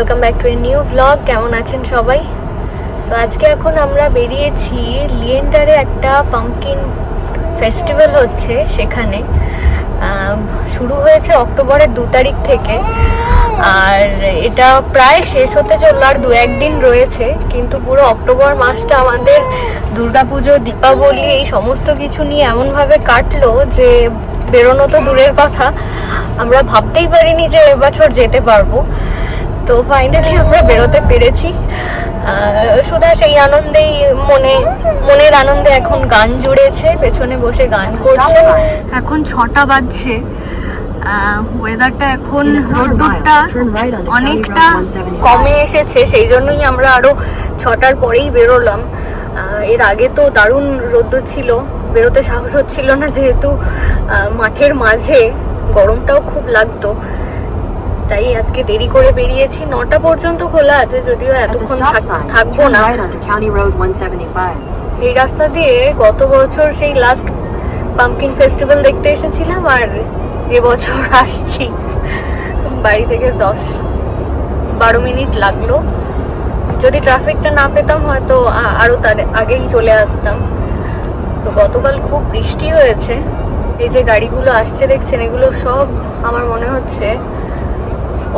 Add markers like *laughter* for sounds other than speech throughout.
Welcome back to a new blog কেমন আছেন সবাই? তো আজকে এখন আমরা বেরিয়েছি লিয়েন্ডারে একটা পাম্পকিন ফেস্টিভ্যাল হচ্ছে সেখানে। শুরু হয়েছে অক্টোবরের দু তারিখ থেকে। আর এটা প্রায় শেষ হতে চলল আর দু একদিন রয়েছে, কিন্তু পুরো অক্টোবর মাসটা আমাদের দুর্গাপুজো, দীপাবলি এই সমস্ত কিছু নিয়ে এমনভাবে কাটলো যে বেরোনো তো দূরের কথা। আমরা ভাবতেই পারিনি যে এবছর যেতে পারব। তো ফাইনালি আমরা বেরোতে পেরেছি। সুধা সেই আনন্দেই মনে মনের আনন্দে এখন গান জুড়েছে পেছনে বসে গান করছে। এখন ছটা বাজছে। ওয়েদারটা এখন রোদ্দুরটা অনেকটা কমে এসেছে সেই জন্যই আমরা আরও ছটার পরেই বেরোলাম। এর আগে তো দারুণ রোদ্দুর ছিল বেরোতে সাহস হচ্ছিল না যেহেতু মাঠের মাঝে গরমটাও খুব লাগতো। তাই আজকে দেরি করে বেরিয়েছি। নটা পর্যন্ত খোলা আছে যদিও এতক্ষণ থাকব না। right onto County Road 175. এই রাস্তা দিয়ে গত বছর সেই লাস্ট পাম্পকিন ফেস্টিভ্যাল দেখতে এসেছিলাম আর এবছর *laughs* আসছি। বাড়ি থেকে দশ বারো মিনিট লাগল। যদি ট্রাফিকটা না পেতাম হয়তো আ- আরও তার আগেই চলে আসতাম। তো গতকাল খুব বৃষ্টি হয়েছে। এই যে গাড়িগুলো আসছে দেখছেন এগুলো সব আমার মনে হচ্ছে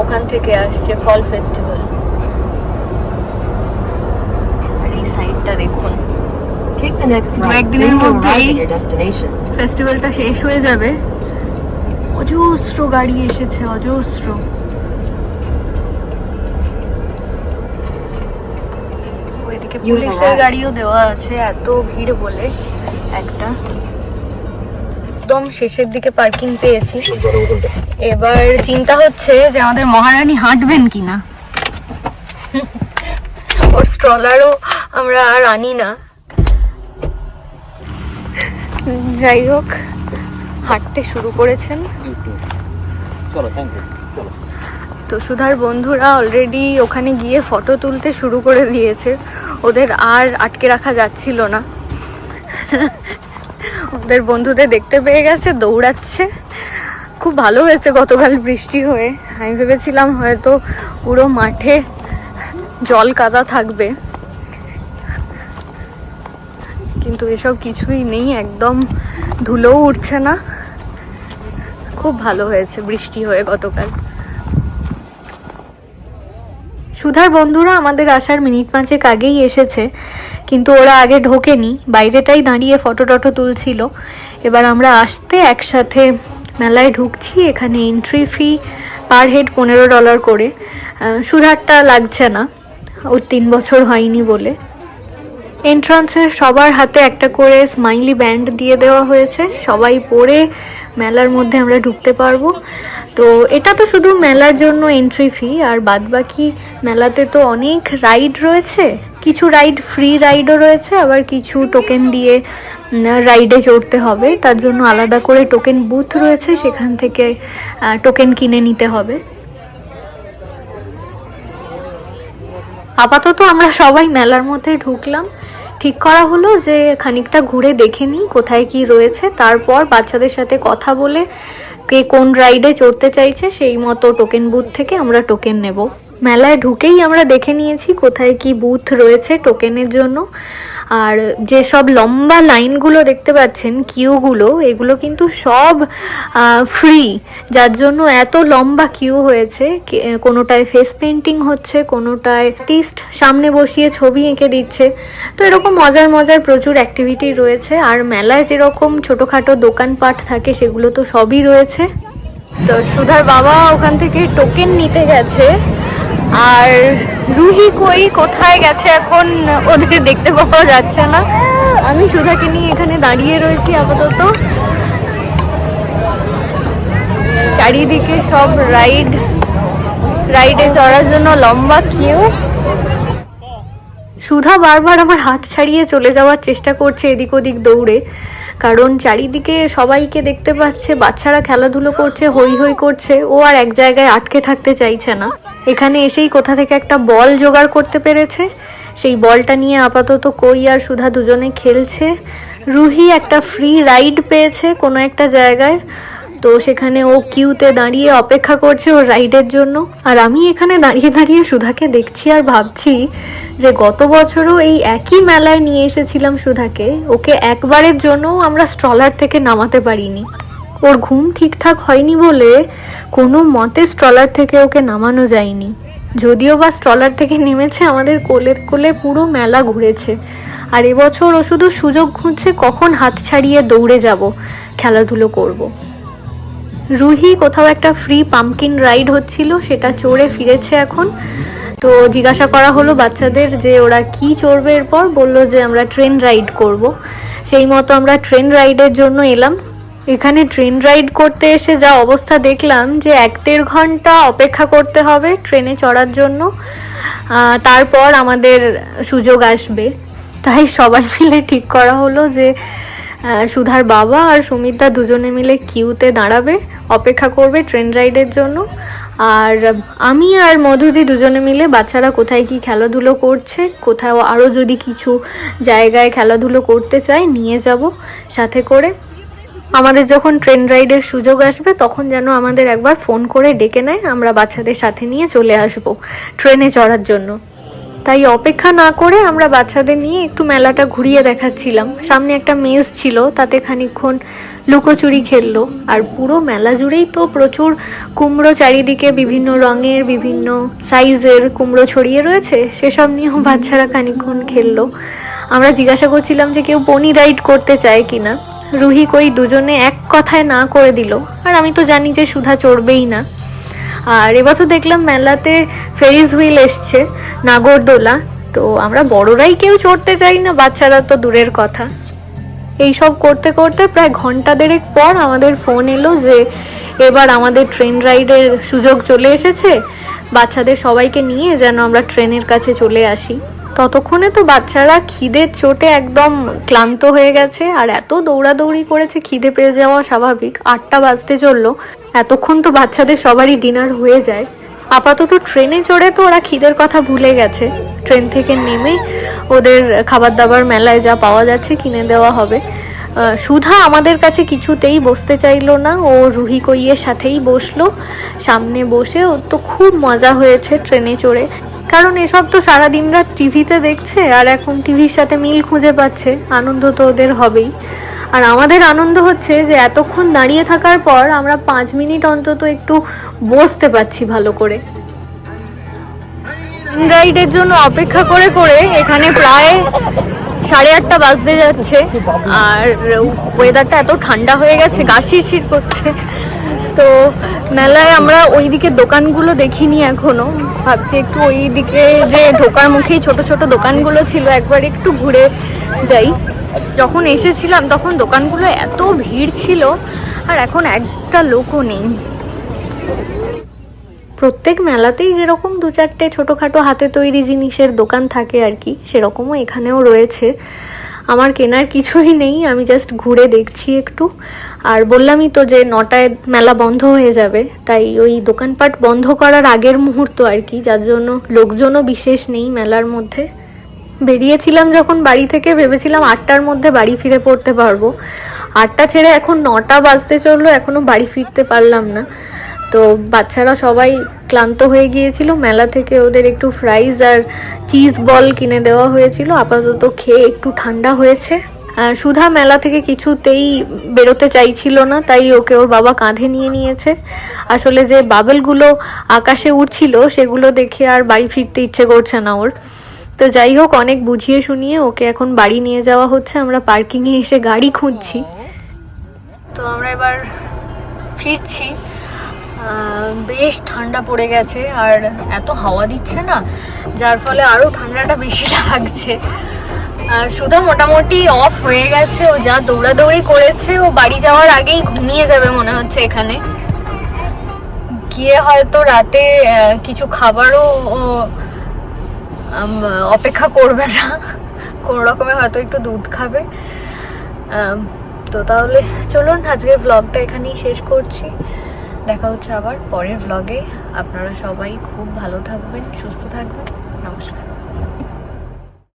ওখান থেকে আসছে ফল ফেস্টিভ্যাল আর এই সাইডটা দেখুন। একদিনের মধ্যেই. ফেস্টিভ্যালটা শেষ হয়ে যাবে। অজস্র গাড়ি এসেছে অজস্র। ওইদিকে পুলিশের গাড়িও দেওয়া আছে এত ভিড় বলে। একটা। একদম শেষের দিকে পার্কিং পেয়েছি। এবার চিন্তা হচ্ছে যে আমাদের মহারানী হাঁটবেন কিনা। ওর স্ট্রলারও আমরা আর আনি না। যাই হোক হাঁটতে শুরু করেছেন। তো সুধার বন্ধুরা অলরেডি ওখানে গিয়ে ফটো তুলতে শুরু করে দিয়েছে। ওদের আর আটকে রাখা যাচ্ছিল না। ওদের বন্ধুদের দেখতে পেয়ে গেছে দৌড়াচ্ছে। খুব ভালো হয়েছে গতকাল বৃষ্টি হয়ে। আমি ভেবেছিলাম হয়তো পুরো মাঠে জল কাদা থাকবে। কিন্তু এসব কিছুই নেই, একদম ধুলোও উঠছে না। খুব ভালো হয়েছে বৃষ্টি হয়ে গতকাল। সুধার বন্ধুরা আমাদের আসার মিনিট পাঁচেক আগেই এসেছে, কিন্তু ওরা আগে ঢোকেনি, বাইরেটাই দাঁড়িয়ে ফটো টটো তুলছিল। এবার আমরা আসতে একসাথে মেলায় ঢুকছি, এখানে এন্ট্রি ফি পার হেড পনেরো ডলার করে। সুধারটা লাগছে না ওর তিন বছর হয়নি বলে। এন্ট্রান্সে সবার হাতে একটা করে স্মাইলি ব্যান্ড দিয়ে দেওয়া হয়েছে, সবাই পরে মেলার মধ্যে আমরা ঢুকতে পারব। তো এটা তো শুধু মেলার জন্য এন্ট্রি ফি আর বাদবাকি মেলাতে তো অনেক রাইড রয়েছে। কিছু রাইড ফ্রি রাইডও রয়েছে, আবার কিছু টোকেন দিয়ে রাইডে চড়তে হবে। তার জন্য আলাদা করে টোকেন বুথ রয়েছে, সেখান থেকে টোকেন কিনে নিতে হবে। আপাতত আমরা সবাই মেলার মধ্যে ঢুকলাম। ঠিক করা হলো যে খানিকটা ঘুরে দেখে নিই কোথায় কি রয়েছে। তারপর বাচ্চাদের সাথে কথা বলে কে কোন রাইডে চড়তে চাইছে, সেই মতো টোকেন বুথ থেকে আমরা টোকেন নেব। মেলায় ঢুকেই আমরা দেখে নিয়েছি কোথায় কি বুথ রয়েছে টোকেনের জন্য। আর যেসব লম্বা লাইনগুলো দেখতে পাচ্ছেন, কিউগুলো, এগুলো কিন্তু সব ফ্রি যার জন্য এত লম্বা কিউ হয়েছে কোনোটায় ফেস পেন্টিং হচ্ছে, কোনোটায় আর্টিস্ট সামনে বসিয়ে ছবি এঁকে দিচ্ছে। তো এরকম মজার মজার প্রচুর অ্যাক্টিভিটি রয়েছে। আর মেলায় যেরকম ছোটোখাটো দোকানপাট থাকে, সেগুলো তো সবই রয়েছে। তো সুধার বাবা ওখান থেকে টোকেন নিতে গেছে। আর রুহি কই? কোথায় গেছে এখন? ওদের দেখতে পাওয়া যাচ্ছে না। আমি সুধাকে নিয়ে এখানে দাঁড়িয়ে রয়েছি আপাতত। চারিদিকে সব রাইড, রাইডে চড়ার জন্য লম্বা কিউ সুধা বারবার আমার হাত ছাড়িয়ে চলে যাওয়ার চেষ্টা করছে এদিক ওদিক দৌড়ে। কারণ চারিদিকে সবাইকে দেখতে পাচ্ছে, বাচ্চারা খেলাধুলো করছে, হই হই করছে, ও আর এক জায়গায় আটকে থাকতে চাইছে না। এখানে এসেই কোথা থেকে একটা বল জোগাড় করতে পেরেছে। সেই বলটা নিয়ে আপাতত কই আর সুধা দুজনে খেলছে। রুহি একটা ফ্রি রাইড পেয়েছে কোনো একটা জায়গায়। তো সেখানে ও কিউতে দাঁড়িয়ে অপেক্ষা করছে ওর রাইডের জন্য। আর আমি এখানে দাঁড়িয়ে দাঁড়িয়ে সুধাকে দেখছি আর ভাবছি যে গত বছরও এই একই মেলায় নিয়ে এসেছিলাম সুধাকে। ওকে একবারের জন্য আমরা স্ট্রলার থেকে নামাতে পারিনি। ওর ঘুম ঠিকঠাক হয়নি বলে কোনো মতে স্ট্রলার থেকে ওকে নামানো যায়নি। যদিও বা স্ট্রলার থেকে নেমেছে, আমাদের কোলের কোলে পুরো মেলা ঘুরেছে। আর এবছর ও শুধু সুযোগ খুঁজছে কখন হাত ছাড়িয়ে দৌড়ে যাব, খেলাধুলো করব। রুহি কোথাও একটা ফ্রি পাম্পকিন রাইড হচ্ছিল, সেটা চড়ে ফিরেছে এখন। তো জিজ্ঞাসা করা হলো বাচ্চাদের যে ওরা কি চড়বে এরপর, বলল যে আমরা ট্রেন রাইড করব। সেই মতো আমরা ট্রেন রাইডের জন্য এলাম। এখানে ট্রেন রাইড করতে এসে যা অবস্থা দেখলাম যে এক দেড় ঘণ্টা অপেক্ষা করতে হবে ট্রেনে চড়ার জন্য। তারপর আমাদের সুযোগ আসবে। তাই সবাই মিলে ঠিক করা হলো যে সুধার বাবা আর সুমিতা দুজনে মিলে কিউতে দাঁড়াবে, অপেক্ষা করবে ট্রেন রাইডের জন্য। আর আমি আর মধুদি দুজনে মিলে বাচ্চারা কোথায় কি খেলাধুলো করছে, কোথাও আরও যদি কিছু জায়গায় খেলাধুলো করতে চায় নিয়ে যাব সাথে করে। আমাদের যখন ট্রেন রাইডের সুযোগ আসবে, তখন যেন আমাদের একবার ফোন করে ডেকে নেয়, আমরা বাচ্চাদের সাথে নিয়ে চলে আসব ট্রেনে চড়ার জন্য। তাই অপেক্ষা না করে আমরা বাচ্চাদের নিয়ে একটু মেলাটা ঘুরিয়ে দেখাচ্ছিলাম। সামনে একটা মেজ ছিল, তাতে খানিকক্ষণ লুকোচুরি খেললো। আর পুরো মেলা জুড়েই তো প্রচুর কুমড়ো চারিদিকে বিভিন্ন রঙের, বিভিন্ন সাইজের কুমড়ো ছড়িয়ে রয়েছে, সেসব নিয়েও বাচ্চারা খানিকক্ষণ খেললো। আমরা জিজ্ঞাসা করছিলাম যে কেউ পনি রাইড করতে চায় কি না রুহি কই দুজনে এক কথায় না করে দিল। আর আমি তো জানি যে সুধা চড়বেই না। আর এবছর দেখলাম মেলাতে ফেরিস হুইল এসছে, নাগরদোলা। তো আমরা বড়রাই কেউ চড়তে চাই না, বাচ্চারা তো দূরের কথা। এই সব করতে করতে প্রায় ঘণ্টা দেড়েক পর আমাদের ফোন এলো যে এবার আমাদের ট্রেন রাইডের সুযোগ চলে এসেছে। বাচ্চাদের সবাইকে নিয়ে যেন আমরা ট্রেনের কাছে চলে আসি। ততক্ষণে তো বাচ্চারা খিদের চোটে একদম ক্লান্ত হয়ে গেছে, আর এত দৌড়াদৌড়ি করেছে, খিদে পেয়ে যাওয়া স্বাভাবিক। আটটা বাজতে চলল, এতক্ষণ তো বাচ্চাদের সবারই ডিনার হয়ে যায়। আপাতত ট্রেনে চড়ে তো ওরা খিদের কথা ভুলে গেছে। ট্রেন থেকে নেমে ওদের খাবার দাবার মেলায় যা পাওয়া যাচ্ছে কিনে দেওয়া হবে। সুধা আমাদের কাছে কিছুতেই বসতে চাইলো না। ও রুহি কইয়ের সাথেই বসল। সামনে বসে ওর তো খুব মজা হয়েছে ট্রেনে চড়ে। কারণ এসব তো সারাদিন রাত টিভিতে দেখছে আর এখন টিভির সাথে মিল খুঁজে পাচ্ছে। আনন্দ তো ওদের হবেই। আর আমাদের আনন্দ হচ্ছে যে এতক্ষণ দাঁড়িয়ে থাকার পর আমরা পাঁচ মিনিট অন্তত একটু বসতে পাচ্ছি ভালো করে। রাইডের জন্য অপেক্ষা করে করে এখানে প্রায় সাড়ে আটটা বাজতে যাচ্ছে। আর ওয়েদারটা এত ঠান্ডা হয়ে গেছে, গা শিরশির করছে। তো মেলায় আমরা ওই দিকে দোকানগুলো দেখিনি এখনও। ভাবছি একটু ওই দিকে যে ঢোকার মুখেই ছোট ছোট দোকানগুলো ছিল, একবার একটু ঘুরে যাই। যখন এসেছিলাম, তখন দোকানগুলো এত ভিড় ছিল, আর এখন একটা লোকও নেই। প্রত্যেক মেলাতেই যেরকম দু চারটে ছোটোখাটো হাতে তৈরি জিনিসের দোকান থাকে আর কি, সেরকমও এখানেও রয়েছে। আমার কেনার কিছুই নেই, আমি জাস্ট ঘুরে দেখছি একটু। আর বললামই তো যে নটায় মেলা বন্ধ হয়ে যাবে, তাই ওই দোকানপাট বন্ধ করার আগের মুহূর্ত আর কি, যার জন্য লোকজনও বিশেষ নেই মেলার মধ্যে। বেরিয়েছিলাম যখন বাড়ি থেকে, ভেবেছিলাম আটটার মধ্যে বাড়ি ফিরে পড়তে পারব। আটটা ছেড়ে এখন নটা বাজতে চলল, এখনও বাড়ি ফিরতে পারলাম না। তো বাচ্চারা সবাই ক্লান্ত হয়ে গিয়েছিল। মেলা থেকে ওদের একটু ফ্রাইজ আর চিজ বল কিনে দেওয়া হয়েছিল। আপাতত খেয়ে একটু ঠান্ডা হয়েছে। সুধা মেলা থেকে কিছুতেই বেরোতে চাইছিল না, তাই ওকে ওর বাবা কাঁধে নিয়ে নিয়েছে। আসলে যে বাবেলগুলো আকাশে উঠছিল সেগুলো দেখে আর বাড়ি ফিরতে ইচ্ছে করছে না ওর। তো যাই হোক, অনেক বুঝিয়ে শুনিয়ে ওকে এখন বাড়ি নিয়ে যাওয়া হচ্ছে। আমরা পার্কিংয়ে এসে গাড়ি খুঁজছি। তো আমরা এবার ফিরছি। বেশ ঠান্ডা পড়ে গেছে আর এত হাওয়া দিচ্ছে না, যার ফলে আরও ঠান্ডাটা বেশি লাগছে। সুধা মোটামুটি অফ হয়ে গেছে, ও যা দৌড়াদৌড়ি করেছে, ও বাড়ি যাওয়ার আগেই ঘুমিয়ে যাবে মনে হচ্ছে এখানে। গিয়ে হয়তো রাতে কিছু খাবারও অপেক্ষা করবে না। কোনো রকমে হয়তো একটু দুধ খাবে। তো তাহলে চলুন, আজকের ব্লগটা এখানেই শেষ করছি। দেখা হচ্ছে আবার পরের ব্লগে আপনারা সবাই খুব ভালো থাকবেন, সুস্থ থাকবেন। নমস্কার।